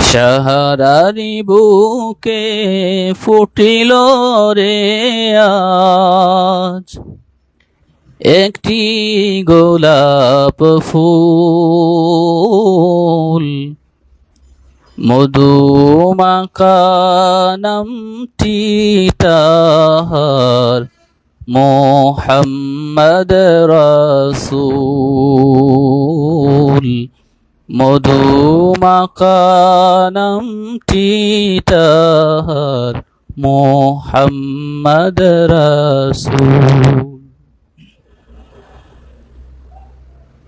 সাহারারি বুকে ফুটিল রে আজ। একটি গোলাপ ফুল মধুমাকানামটি তাহার মোহাম্মদ রসুল। মধুমাকানামটি তাহার মোহাম্মদ রসুল।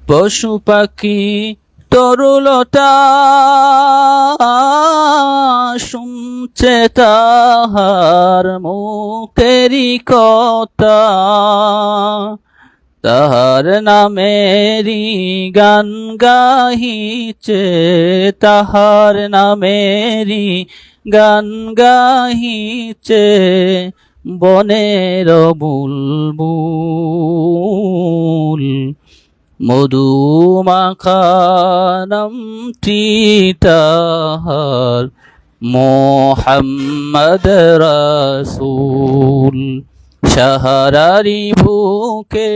পশু পাখি তরুলতা শুনছে তাহার মুখেরি কথা। তাহার নামেরি গান গাহিছে তাহার নামেরি গান গাহিছে বনের বুলবুল। মধুমাখানমটি তাহার মোহাম্মদ রসুল। সাহারারি বুকে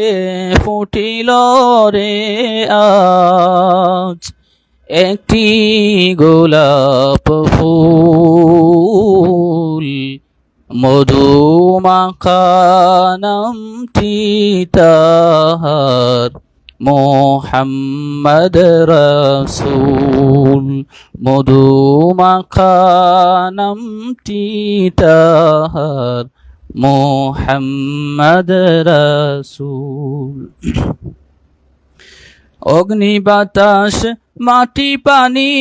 ফুটিল রে আজ। একটি গোলাপ ফুল মধুমাখানমটি তাহার মোহাম্মদ রসুল। মধুমাখানমটি তাহার মোহাম্মদ রসুল। অগ্নি বাতাস, মাটি, পানি,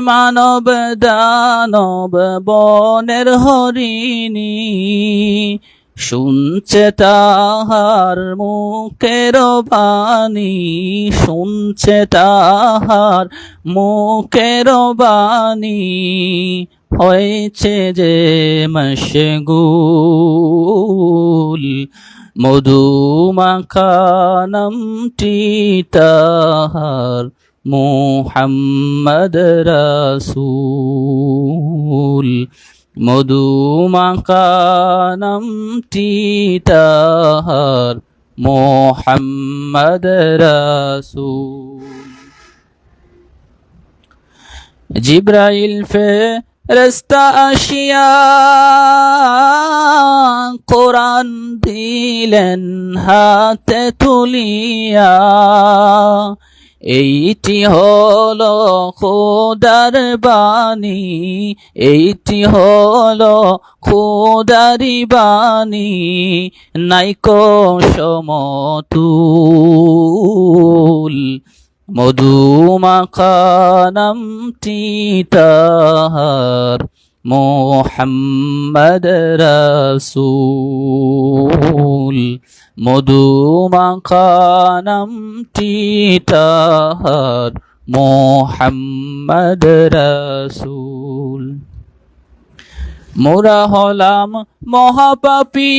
মানব দানব, বনের হরিণী শুনছে তাহার মুখের বাণী, শুনছে তাহার মুখের বাণী। হয়েছে যে মশগুল মধুমাখানমটি তাহার মোহাম্মদ রসুল। মধুমাকানমটি তাহার মোহাম্মদ রসুল। জিব্রাইল ফে রস্তা আসিয়া কোরআন দিলেন, হাতে তুলিয়া। এইটি হল খোদার বাণী, এইটি হল খোদারি বাণী। নাইকো সমতুল। মধুমাখানমটি তাহার মোহাম্মদ রসুল মধুমাখানমটি তাহার মোহাম্মদ রসুল মোরা হলাম মহাপাপী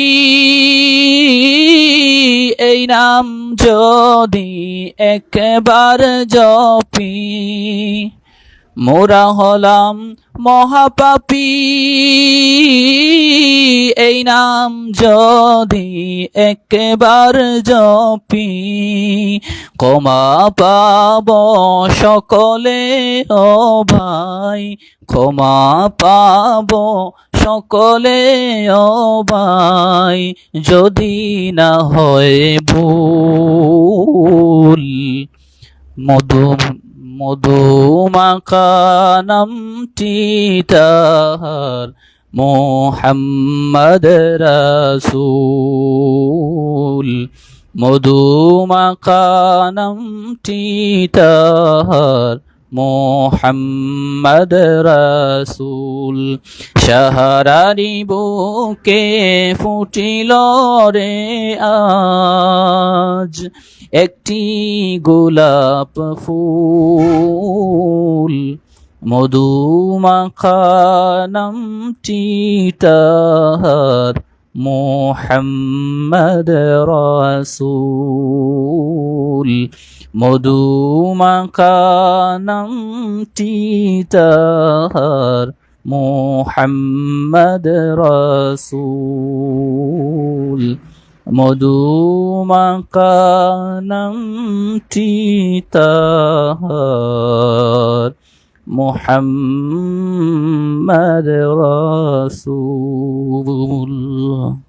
এই নাম যদি একবার জপি, মোরা হলাম মহাপাপী। এই নাম যদি একবার জপি, ক্ষমা পাব সকলে ও ভাই, ক্ষমা পাব সকলে ভাই যদি না হয় ভুল। মধু মধু মধুমাকানমটি তাহার মোহাম্মদ রসুল। মধুমাকানমটি তাহার মোহাম্মদ রসুল। শাহরারি বুকে ফুটিল রে আজ। একটি গোলাপ ফুল। মধুমাখানমটি তাহার মোহাম্মদ রসুল মধুমাকানামটি তাহার মোহাম্মদ রসুল মধুমাকানামটি محمد رسول الله.